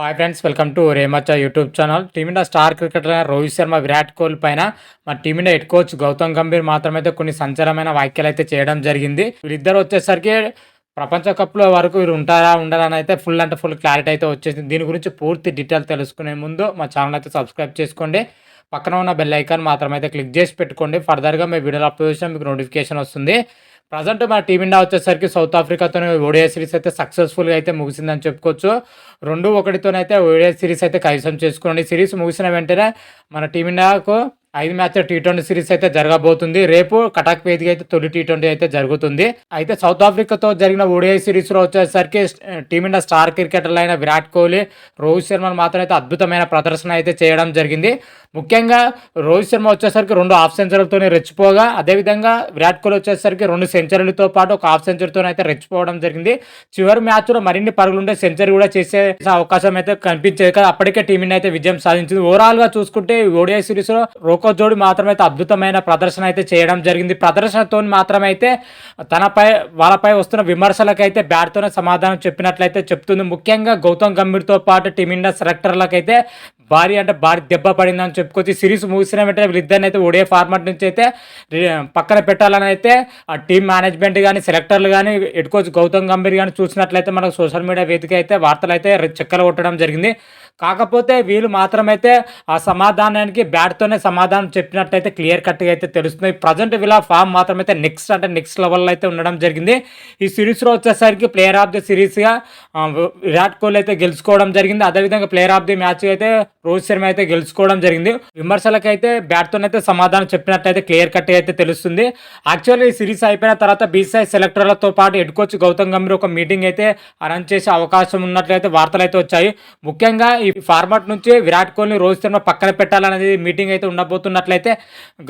Hi friends welcome to రేమచ్చ YouTube channel team India star cricketer అయిన రోహిత్ శర్మ విరాట్ కోహ్లీ పైన మన team India head coach Gautam Gambhir మాత్రమైతే కొన్ని సంచలనమైన వ్యాఖ్యలు అయితే చేయడం జరిగింది. వీళ్ళిద్దరు వచ్చేసరికి ప్రపంచ కప్లో వరకు వీరు ఉంటారా ఉండరా అని అయితే ఫుల్ అంటే ఫుల్ క్లారిటీ అయితే వచ్చేసింది. దీని గురించి పూర్తి డీటెయిల్ తెలుసుకునే ముందు మా ఛానల్ అయితే సబ్స్క్రైబ్ చేసుకోండి. పక్కన ఉన్న బెల్ ఐకాన్ మాత్రమైతే క్లిక్ చేసి పెట్టుకోండి. ఫర్దర్గా మీ వీడియోలు అప్లోడ్ చేసిన మీకు నోటిఫికేషన్ వస్తుంది. ప్రజెంట్ మన టీమిండియా వచ్చేసరికి సౌత్ ఆఫ్రికాతో ఓడిఐ సిరీస్ అయితే సక్సెస్ఫుల్గా అయితే ముగిసిందని చెప్పుకోవచ్చు. రెండు ఒకటితోనైతే ఓడిఐ సిరీస్ అయితే కైసం చేసుకోండి సిరీస్ ముగిసిన వెంటనే మన టీమిండియాకు ఐదు మ్యాచ్ టీ ట్వంటీ సిరీస్ అయితే జరగబోతుంది. రేపు కటాక్ వేదిక అయితే తొలి టీ ట్వంటీ అయితే జరుగుతుంది. అయితే సౌత్ ఆఫ్రికాతో జరిగిన ఓడిఐ సిరీస్లో వచ్చేసరికి టీమిండియా స్టార్ క్రికెటర్లు అయిన విరాట్ కోహ్లీ రోహిత్ శర్మ మాత్రం అయితే అద్భుతమైన ప్రదర్శన అయితే చేయడం జరిగింది. ముఖ్యంగా రోహిత్ శర్మ వచ్చేసరికి రెండు హాఫ్ సెంచరీలతోనే రెచ్చిపోగా అదేవిధంగా విరాట్ కోహ్లీ వచ్చేసరికి రెండు సెంచరీలతో పాటు ఒక హాఫ్ సెంచరీతో అయితే రెచ్చిపోవడం జరిగింది. చివరి మ్యాచ్లో మరిన్ని పరుగులుండే సెంచరీ కూడా చేసే అవకాశం అయితే కనిపించేది కదా. అప్పటికే టీమిండియా అయితే విజయం సాధించింది. ఓవరాల్గా చూసుకుంటే ఓడిఐ సిరీస్లో రోకో జోడి మాత్రమైతే అద్భుతమైన ప్రదర్శన అయితే చేయడం జరిగింది. ప్రదర్శనతో మాత్రమైతే తనపై వాళ్ళపై వస్తున్న విమర్శలకైతే బ్యాట్తోనే సమాధానం చెప్పినట్లయితే చెప్తుంది. ముఖ్యంగా గౌతమ్ గంభీర్తో పాటు టీమిండియా సెలెక్టర్లకైతే భారీ అంటే భారీ దెబ్బ పడిందని చెప్పుకోవచ్చు సిరీస్ ముగిసిన వెంటనే వీళ్ళిద్దరిని అయితే ఒడే ఫార్మాట్ నుంచి అయితే పక్కన పెట్టాలని అయితే ఆ టీం మేనేజ్మెంట్ కానీ సెలెక్టర్లు కానీ హెడ్ గౌతమ్ గంభీర్ కానీ చూసినట్లయితే మనకు సోషల్ మీడియా వేదిక అయితే వార్తలు అయితే చెక్కలు కొట్టడం జరిగింది. కాకపోతే వీళ్ళు మాత్రమైతే ఆ సమాధానానికి బ్యాట్తోనే సమాధానం చెప్పినట్టయితే క్లియర్ కట్గా అయితే తెలుస్తుంది. ప్రజెంట్ వీళ్ళ ఫామ్ మాత్రమైతే నెక్స్ట్ అంటే నెక్స్ట్ లెవెల్లో అయితే ఉండడం జరిగింది. ఈ సిరీస్లో వచ్చేసరికి ప్లేయర్ ఆఫ్ ది సిరీస్గా విరాట్ కోహ్లీ అయితే గెలుచుకోవడం జరిగింది. అదేవిధంగా ప్లేయర్ ఆఫ్ ది మ్యాచ్ అయితే రోహిత్ శర్మ అయితే గెలుచుకోవడం జరిగింది. విమర్శలకైతే బ్యాట్తోనైతే సమాధానం చెప్పినట్టయితే క్లియర్ కట్ అయితే తెలుస్తుంది. యాక్చువల్లీ ఈ సిరీస్ అయిపోయిన తర్వాత బీసీఐ సెలెక్టర్లతో పాటు హెడ్ కోచ్ గౌతమ్ గంభీర్ ఒక మీటింగ్ అయితే అరేంజ్ చేసే అవకాశం ఉన్నట్లయితే వార్తలు అయితే వచ్చాయి. ముఖ్యంగా ఈ ఫార్మాట్ నుంచి విరాట్ కోహ్లీ రోహిత్ శర్మ పక్కన పెట్టాలనేది మీటింగ్ అయితే ఉండబోతున్నట్లయితే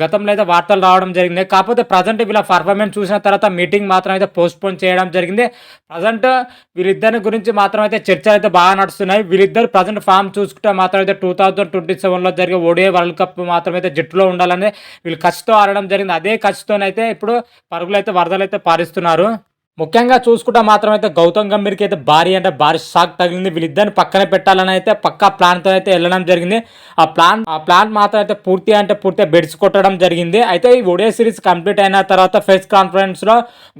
గతంలో అయితే వార్తలు రావడం జరిగింది. కాకపోతే ప్రజెంట్ వీళ్ళ పర్ఫార్మెన్స్ చూసిన తర్వాత మీటింగ్ మాత్రం అయితే పోస్ట్పోన్ చేయడం జరిగింది. ప్రజెంట్ వీళ్ళిద్దరి గురించి మాత్రం అయితే చర్చలు అయితే బాగా నడుస్తున్నాయి. వీళ్ళిద్దరు ప్రజెంట్ ఫామ్ చూసుకుంటే మాత్రం అయితే టూ థౌజండ్ ట్వంటీ సెవెన్లో జరిగే ఓడిఐ వరల్డ్ కప్ మాత్రం అయితే జట్టులో ఉండాలని వీళ్ళు ఖర్చుతో ఆడడం జరిగింది. అదే ఖర్చుతోనైతే ఇప్పుడు పరుగులు అయితే వరదలు అయితే పారిస్తున్నారు. ముఖ్యంగా చూసుకుంటే మాత్రం అయితే గౌతమ్ గంభీర్కి అయితే భారీ అంటే భారీ షాక్ తగిలింది. వీళ్ళిద్దరిని పక్కన పెట్టాలని అయితే పక్కా ప్లాన్తో అయితే వెళ్ళడం జరిగింది. ఆ ప్లాన్ ఆ ప్లాన్ మాత్రం అయితే పూర్తి అంటే పూర్తిగా బెడ్స్ కొట్టడం జరిగింది. అయితే ఈ ఒడే సిరీస్ కంప్లీట్ అయిన తర్వాత ఫెస్ట్ కాన్ఫరెన్స్లో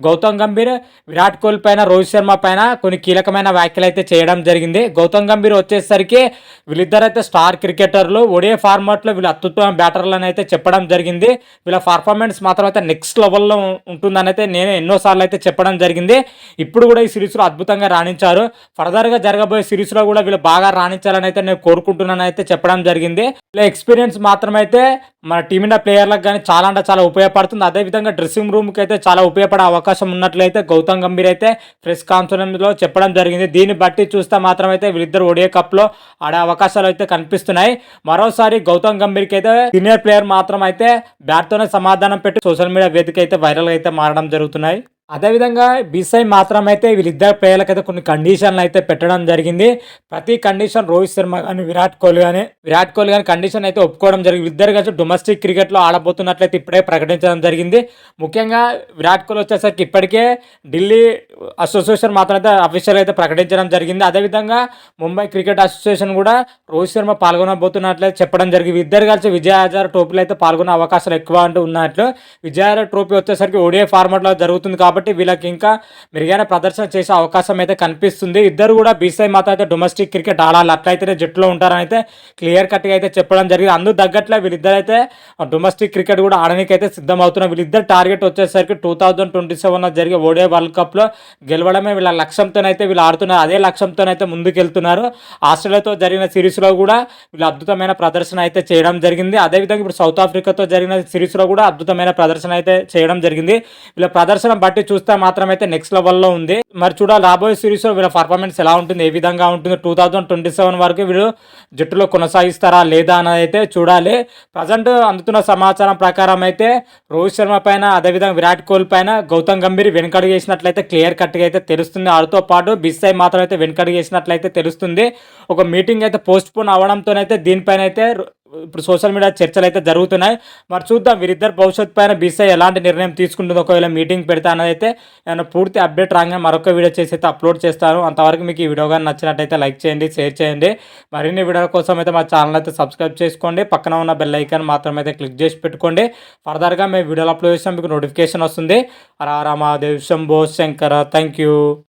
గౌతమ్ గంభీర్ విరాట్ కోహ్లీ పైన రోహిత్ శర్మ పైన కొన్ని కీలకమైన వ్యాఖ్యలు అయితే చేయడం జరిగింది. గౌతమ్ గంభీర్ వచ్చేసరికి వీళ్ళిద్దరైతే స్టార్ క్రికెటర్లు ఒడే ఫార్మాట్లో వీళ్ళు అత్యుత్తమ బ్యాటర్లు అని అయితే చెప్పడం జరిగింది. వీళ్ళ పర్ఫార్మెన్స్ మాత్రం అయితే నెక్స్ట్ లెవెల్లో ఉంటుందని అయితే నేను ఎన్నోసార్లు అయితే చెప్పడం జరిగింది. జరిగింది. ఇప్పుడు కూడా ఈ సిరీస్లో అద్భుతంగా రాణించారు. ఫర్దర్గా జరగబోయే సిరీస్లో కూడా వీళ్ళు బాగా రాణించాలని అయితే నేను కోరుకుంటున్నాను అయితే చెప్పడం జరిగింది. ఇలా ఎక్స్పీరియన్స్ మాత్రమైతే మన టీమిండియా ప్లేయర్లకు కానీ చాలా అంటే చాలా ఉపయోగపడుతుంది. అదేవిధంగా డ్రెస్సింగ్ రూమ్కి అయితే చాలా ఉపయోగపడే అవకాశం ఉన్నట్లయితే గౌతమ్ గంభీర్ అయితే ప్రెస్ కాన్ఫరెన్స్లో చెప్పడం జరిగింది. దీన్ని బట్టి చూస్తే మాత్రమైతే వీళ్ళిద్దరు ఒడియా కప్లో ఆడే అవకాశాలు అయితే కనిపిస్తున్నాయి. మరోసారి గౌతమ్ గంభీర్కి అయితే సీనియర్ ప్లేయర్ మాత్రం అయితే బ్యాట్తోనే సమాధానం పెట్టి సోషల్ మీడియా వేదిక అయితే వైరల్ అయితే మారడం జరుగుతున్నాయి. అదేవిధంగా బీసీఐ మాత్రమైతే వీళ్ళిద్దరు ప్లేయర్లకైతే కొన్ని కండిషన్లు అయితే పెట్టడం జరిగింది. ప్రతి కండిషన్ రోహిత్ శర్మ కానీ విరాట్ కోహ్లీ కానీ విరాట్ కోహ్లీ కానీ కండిషన్ అయితే ఒప్పుకోవడం జరిగింది. ఇద్దరు కలిసి డొమెస్టిక్ క్రికెట్లో ఆడబోతున్నట్లయితే ఇప్పుడే ప్రకటించడం జరిగింది. ముఖ్యంగా విరాట్ కోహ్లీ వచ్చేసరికి ఇప్పటికే ఢిల్లీ అసోసియేషన్ మాత్రం అయితే అఫీషియల్ అయితే ప్రకటించడం జరిగింది. అదేవిధంగా ముంబై క్రికెట్ అసోసియేషన్ కూడా రోహిత్ శర్మ పాల్గొనబోతున్నట్లయితే చెప్పడం జరిగింది. ఇద్దరు కలిసి విజయ ట్రోఫీలో అయితే పాల్గొనే అవకాశాలు ఎక్కువ అంటూ ఉన్నట్లు విజయ ట్రోఫీ వచ్చేసరికి ఓడిఐ ఫార్మాట్లో జరుగుతుంది కాబట్టి కాబట్టి వీళ్ళకి ఇంకా మెరుగైన ప్రదర్శన చేసే అవకాశం అయితే కనిపిస్తుంది. ఇద్దరు కూడా బీసీఐ మాత అయితే డొమెస్టిక్ క్రికెట్ ఆడాలి. అట్లయితేనే జట్టులో ఉంటారని అయితే క్లియర్ కట్గా అయితే చెప్పడం జరిగింది. అందుకు తగ్గట్లే అయితే డొమెస్టిక్ క్రికెట్ కూడా ఆడడానికి అయితే సిద్ధమవుతున్నారు. వీళ్ళిద్దరు టార్గెట్ వచ్చేసరికి టూ థౌజండ్ ట్వంటీ సెవెన్ జరిగే ఓడే వరల్డ్ కప్లో గెలవడమే వీళ్ళ లక్ష్యంతోనైతే వీళ్ళు ఆడుతున్నారు. అదే లక్ష్యంతోనైతే ముందుకెళ్తున్నారు. ఆస్ట్రేలియాతో జరిగిన సిరీస్లో కూడా వీళ్ళు అద్భుతమైన ప్రదర్శన అయితే చేయడం జరిగింది. అదేవిధంగా ఇప్పుడు సౌత్ ఆఫ్రికాతో జరిగిన సిరీస్లో కూడా అద్భుతమైన ప్రదర్శన అయితే చేయడం జరిగింది. వీళ్ళ ప్రదర్శన బట్టి చూస్తే మాత్రం అయితే నెక్స్ట్ లెవెల్లో ఉంది. మరి చూడాలి రాబోయే సిరీస్లో వీళ్ళ పర్ఫార్మెన్స్ ఎలా ఉంటుంది ఏ విధంగా ఉంటుంది టూ థౌజండ్ ట్వంటీ సెవెన్ వరకు వీళ్ళు జట్టులో కొనసాగిస్తారా లేదా అనేది అయితే చూడాలి. ప్రజెంట్ అందుతున్న సమాచారం ప్రకారం అయితే రోహిత్ శర్మ పైన అదేవిధంగా విరాట్ కోహ్లీ పైన గౌతమ్ గంభీర్ వెనుకడుగు చేసినట్లయితే క్లియర్ కట్గా అయితే తెలుస్తుంది. వాటితో పాటు బిస్సై మాత్రం అయితే వెనుకడుగు చేసినట్లయితే తెలుస్తుంది. ఒక మీటింగ్ అయితే పోస్ట్ పోన్ అవడంతోనైతే దీనిపైన అయితే ఇప్పుడు సోషల్ మీడియా చర్చలు అయితే జరుగుతున్నాయి. మరి చూద్దాం వీరిద్దరు భవిష్యత్తు పైన బీసీఐ ఎలాంటి నిర్ణయం తీసుకుంటుందో ఒకవేళ మీటింగ్ పెడతా అనేది అయితే నేను పూర్తి అప్డేట్ రాగానే మరొక వీడియో చేసి అయితే అప్లోడ్ చేస్తాను అంతవరకు మీకు ఈ వీడియో కానీ నచ్చినట్టయితే లైక్ చేయండి షేర్ చేయండి. మరిన్ని వీడియోల కోసం అయితే మా ఛానల్ అయితే సబ్స్క్రైబ్ చేసుకోండి. పక్కన ఉన్న బెల్ ఐకాన్ మాత్రం అయితే క్లిక్ చేసి పెట్టుకోండి. ఫర్దర్గా మేము వీడియోలు అప్లోడ్ చేసినా మీకు నోటిఫికేషన్ వస్తుంది. రామాదేవ్ శంభో శంకర థ్యాంక్ యూ.